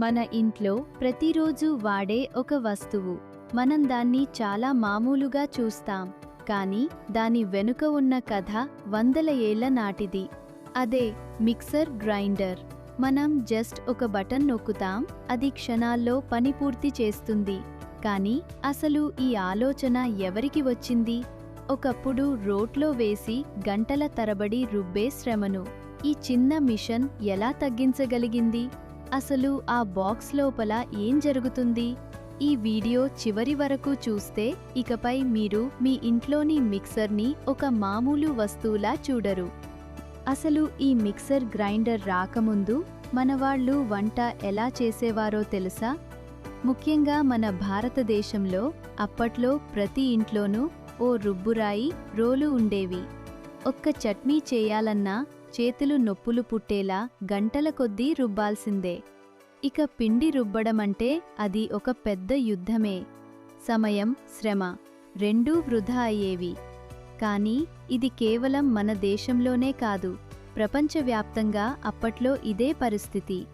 మన ఇంట్లో ప్రతిరోజు వాడే ఒక వస్తువు. మనం దాన్ని చాలా మామూలుగా చూస్తాం. కానీ దాని వెనుక ఉన్న కథ వందల ఏళ్ళ నాటిది. అదే మిక్సర్ గ్రైండర్. మనం జస్ట్ ఒక బటన్ నొక్కుతాం అది క్షణాల్లో పని పూర్తి చేస్తుంది. కానీ అసలు ఈ ఆలోచన ఎవరికి వచ్చింది? ఒకప్పుడు రోట్లో వేసి గంటల తరబడి రుబ్బే శ్రమను. ఈ చిన్న మిషన్ ఎలా తగ్గించగలిగింది? అసలు ఆ బాక్స్ లోపల ఏం జరుగుతుంది? ఈ వీడియో చివరి వరకు చూస్తే ఇకపై మీరు మీ ఇంట్లోని మిక్సర్ని ఒక మామూలు వస్తువులా చూడరు. అసలు ఈ మిక్సర్ గ్రైండర్ రాకముందు మనవాళ్ళు వంట ఎలా చేసేవారో తెలుసా? ముఖ్యంగా మన భారతదేశంలో అప్పట్లో ప్రతి ఇంట్లోనూ ఓ రుబ్బురాయి రోలు ఉండేవి. ఒక్క చట్నీ చేయాలన్నా చేతులు నొప్పులు పుట్టేలా గంటల కొద్దీ రుబ్బాల్సిందే. ఇక పిండి రుబ్బడమంటే అది ఒక పెద్ద యుద్ధమే. సమయం శ్రమ రెండూ వృధా అయ్యేవి. కానీ ఇది కేవలం మన దేశంలోనే కాదు ప్రపంచవ్యాప్తంగా అప్పట్లో ఇదే పరిస్థితి.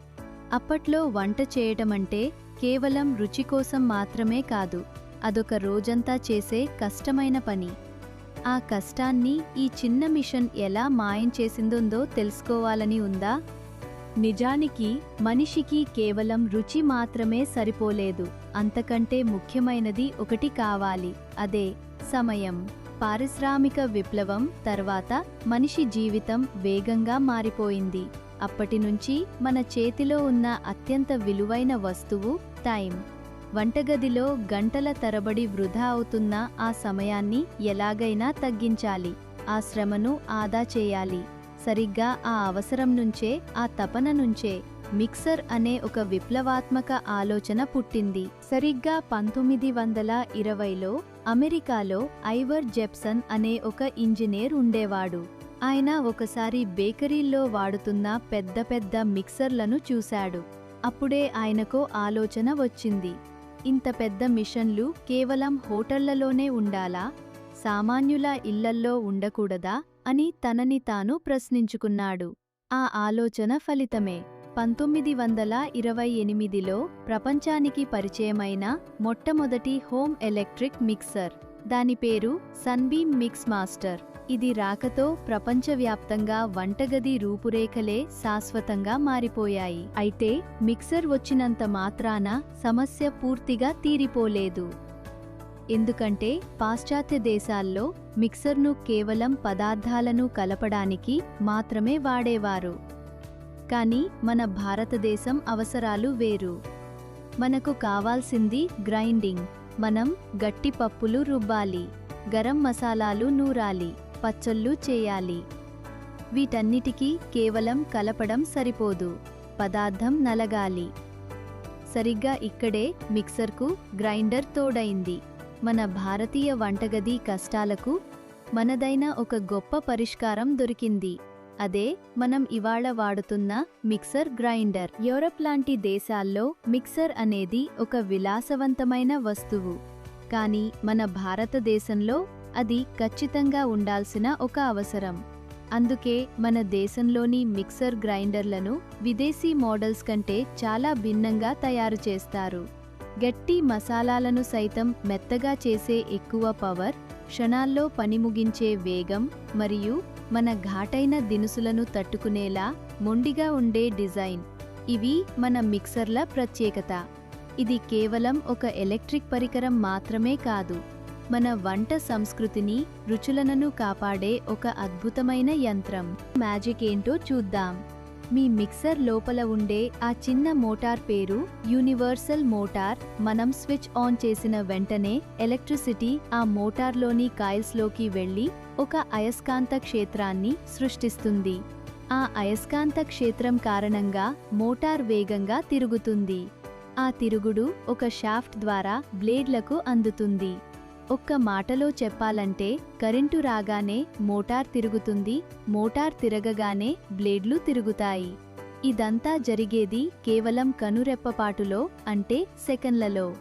అప్పట్లో వంట చేయటమంటే కేవలం రుచి కోసం మాత్రమే కాదు అదొక రోజంతా చేసే కష్టమైన పని. ఆ కష్టాన్ని ఈ చిన్న మిషన్ ఎలా మాయం చేసిందో తెలుసుకోవాలని ఉందా? నిజానికి మనిషికి కేవలం రుచి మాత్రమే సరిపోలేదు. అంతకంటే ముఖ్యమైనది ఒకటి కావాలి. అదే సమయం. పారిశ్రామిక విప్లవం తర్వాత మనిషి జీవితం వేగంగా మారిపోయింది. అప్పటి నుంచి మన చేతిలో ఉన్న అత్యంత విలువైన వస్తువు టైం. వంటగదిలో గంటల తరబడి వృధా అవుతున్న ఆ సమయాన్ని ఎలాగైనా తగ్గించాలి. ఆ శ్రమను ఆదా చేయాలి. సరిగ్గా ఆ అవసరం నుంచే ఆ తపన నుంచే మిక్సర్ అనే ఒక విప్లవాత్మక ఆలోచన పుట్టింది. సరిగ్గా పంతొమ్మిది వందల ఇరవైలో అమెరికాలో ఐవర్ జెప్సన్ అనే ఒక ఇంజనీర్ ఉండేవాడు. ఆయన ఒకసారి బేకరీల్లో వాడుతున్న పెద్ద పెద్ద మిక్సర్లను చూశాడు. అప్పుడే ఆయనకో ఆలోచన వచ్చింది. ఇంత పెద్ద మిషన్లు కేవలం హోటళ్ళలోనే ఉండాలా? సామాన్యుల ఇళ్ళల్లో ఉండకూడదా? అని తనని తాను ప్రశ్నించుకున్నాడు. ఆ ఆలోచన ఫలితమే. పంతొమ్మిది వందల ఇరవై ఎనిమిదిలో ప్రపంచానికి పరిచయమైన మొట్టమొదటి హోమ్ ఎలక్ట్రిక్ మిక్సర్. దాని పేరు సన్బీమ్ మిక్స్ మాస్టర్. ఇది రాకతో ప్రపంచవ్యాప్తంగా వంటగది రూపురేఖలే శాశ్వతంగా మారిపోయాయి. అయితే మిక్సర్ వచ్చినంత మాత్రాన సమస్య పూర్తిగా తీరిపోలేదు. ఎందుకంటే పాశ్చాత్య దేశాల్లో మిక్సర్ను కేవలం పదార్థాలను కలపడానికి మాత్రమే వాడేవారు. కానీ మన భారతదేశం అవసరాలు వేరు. మనకు కావాల్సింది గ్రైండింగ్. మనం గట్టి పప్పులు రుబ్బాలి గరం మసాలాలు నూరాలి పచ్చళ్ళు చేయాలి. వీటన్నిటికీ కేవలం కలపడం సరిపోదు పదార్థం నలగాలి. సరిగ్గా ఇక్కడే మిక్సర్కు గ్రైండర్ తోడైంది. మన భారతీయ వంటగది కష్టాలకు మనదైన ఒక గొప్ప పరిష్కారం దొరికింది. అదే మనం ఇవాళ వాడుతున్న మిక్సర్ గ్రైండర్. యూరప్ లాంటి దేశాల్లో మిక్సర్ అనేది ఒక విలాసవంతమైన వస్తువు. కానీ మన భారతదేశంలో అది ఖచ్చితంగా ఉండాల్సిన ఒక అవసరం. అందుకే మన దేశంలోని మిక్సర్ గ్రైండర్లను విదేశీ మోడల్స్ కంటే చాలా భిన్నంగా తయారు చేస్తారు. గట్టి మసాలాలను సైతం మెత్తగా చేసే ఎక్కువ పవర్ క్షణాల్లో పని ముగించే వేగం మరియు మన ఘాటైన దినుసులను తట్టుకునేలా మొండిగా ఉండే డిజైన్. ఇవి మన మిక్సర్ల ప్రత్యేకత. ఇది కేవలం ఒక ఎలక్ట్రిక్ పరికరం మాత్రమే కాదు మన వంట సంస్కృతిని రుచులను కాపాడే ఒక అద్భుతమైన యంత్రం. మ్యాజిక్ ఏంటో చూద్దాం. మీ మిక్సర్ లోపల ఉండే ఆ చిన్న మోటార్ పేరు యూనివర్సల్ మోటార్. మనం స్విచ్ ఆన్ చేసిన వెంటనే ఎలక్ట్రిసిటీ ఆ మోటార్లోని కాయిల్స్లోకి వెళ్ళి ఒక అయస్కాంత క్షేత్రాన్ని సృష్టిస్తుంది. ఆ అయస్కాంత క్షేత్రం కారణంగా మోటార్ వేగంగా తిరుగుతుంది. ఆ తిరుగుడు ఒక షాఫ్ట్ ద్వారా బ్లేడ్లకు అందుతుంది. ఒక్క మాటలో చెప్పాలంటే కరెంటు రాగానే మోటార్ తిరుగుతుంది మోటార్ తిరగగానే బ్లేడ్లు తిరుగుతాయి. ఇదంతా జరిగేది కేవలం కనురెప్పపాటులో అంటే సెకన్లలో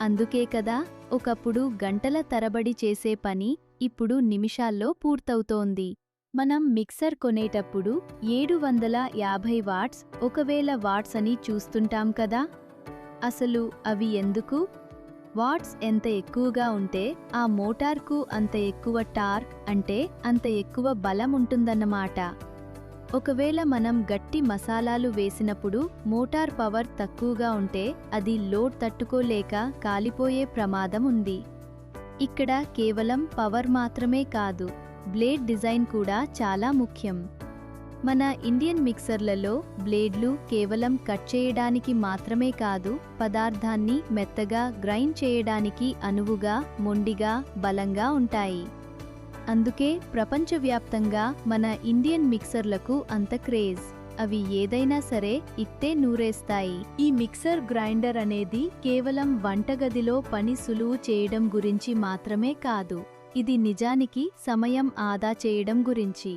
అందుకే కదా ఒకప్పుడు గంటల తరబడి చేసే పని ఇప్పుడు నిమిషాల్లో పూర్తవుతోంది. మనం మిక్సర్ కొనేటప్పుడు ఏడు వందల యాభై వాట్స్ ఒకవేళ వాట్స్ అని చూస్తుంటాం కదా? అసలు అవి ఎందుకు? వాట్స్ ఎంత ఎక్కువగా ఉంటే ఆ మోటార్కు అంత ఎక్కువ టార్క్ అంటే అంత ఎక్కువ బలం ఉంటుందన్నమాట. ఒకవేళ మనం గట్టి మసాలాలు వేసినప్పుడు మోటార్ పవర్ తక్కువగా ఉంటే అది లోడ్ తట్టుకోలేక కాలిపోయే ప్రమాదం ఉంది. ఇక్కడ కేవలం పవర్ మాత్రమే కాదు బ్లేడ్ డిజైన్ కూడా చాలా ముఖ్యం. మన ఇండియన్ మిక్సర్లలో బ్లేడ్లు కేవలం కట్ చేయడానికి మాత్రమే కాదు పదార్థాన్ని మెత్తగా గ్రైండ్ చేయడానికి అనువుగా మొండిగా బలంగా ఉంటాయి. అందుకే ప్రపంచవ్యాప్తంగా మన ఇండియన్ మిక్సర్లకు అంత క్రేజ్. అవి ఏదైనా సరే ఇట్టే నూరేస్తాయి. ఈ మిక్సర్ గ్రైండర్ అనేది కేవలం వంటగదిలో పని సులువు చేయడం గురించి మాత్రమే కాదు ఇది నిజానికి సమయం ఆదా చేయడం గురించి.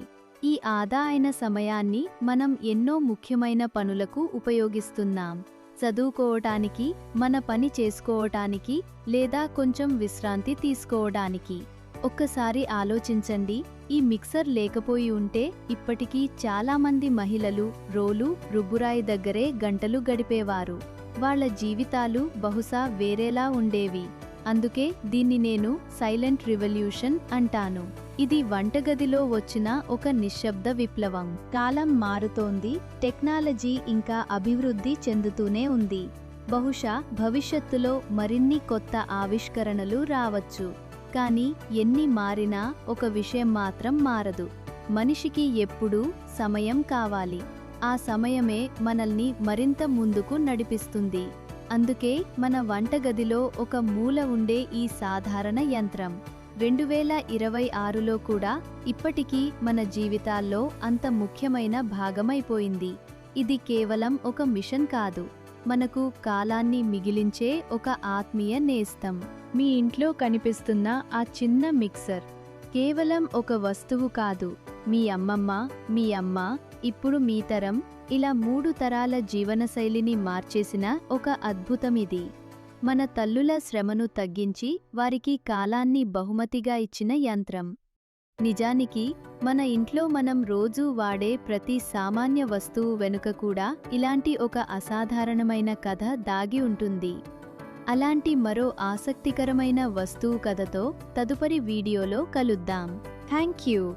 ఈ ఆదా అయిన సమయాన్ని మనం ఎన్నో ముఖ్యమైన పనులకు ఉపయోగిస్తున్నాం. చదువుకోవటానికి మన పని చేసుకోవటానికి లేదా కొంచెం విశ్రాంతి తీసుకోవడానికి. ఒక్కసారి ఆలోచించండి ఈ మిక్సర్ లేకపోయి ఉంటే ఇప్పటికీ చాలామంది మహిళలు రోలు రుబ్బురాయి దగ్గరే గంటలు గడిపేవారు. వాళ్ళ జీవితాలు బహుశా వేరేలా ఉండేవి. అందుకే దీన్ని నేను సైలెంట్ రివల్యూషన్ అంటాను. ఇది వంటగదిలో వచ్చిన ఒక నిశ్శబ్ద విప్లవం. కాలం మారుతోంది టెక్నాలజీ ఇంకా అభివృద్ధి చెందుతూనే ఉంది. బహుశా భవిష్యత్తులో మరిన్ని కొత్త ఆవిష్కరణలు రావచ్చు. కానీ ఎన్ని మారినా ఒక విషయం మాత్రం మారదు. మనిషికి ఎప్పుడూ సమయం కావాలి. ఆ సమయమే మనల్ని మరింత ముందుకు నడిపిస్తుంది. అందుకే మన వంటగదిలో ఒక మూల ఉండే ఈ సాధారణ యంత్రం. రెండు వేల ఇరవై ఆరులో కూడా ఇప్పటికీ మన జీవితాల్లో అంత ముఖ్యమైన భాగమైపోయింది. ఇది కేవలం ఒక మిషన్ కాదు. మనకు కాలాన్ని మిగిలించే ఒక ఆత్మీయ నేస్తం. మీ ఇంట్లో కనిపిస్తున్న ఆ చిన్న మిక్సర్ కేవలం ఒక వస్తువు కాదు. మీ అమ్మమ్మ మీ అమ్మ ఇప్పుడు మీ తరం ఇలా మూడు తరాల జీవనశైలిని మార్చేసిన ఒక అద్భుతమిది. మన తల్లుల శ్రమను తగ్గించి వారికి కాలాన్ని బహుమతిగా ఇచ్చిన యంత్రం. నిజానికి మన ఇంట్లో మనం రోజూ వాడే ప్రతి సామాన్య వస్తువు వెనుక కూడా ఇలాంటి ఒక అసాధారణమైన కథ దాగి ఉంటుంది. అలాంటి మరో ఆసక్తికరమైన వస్తువు కథతో తదుపరి వీడియోలో కలుద్దాం. Thank you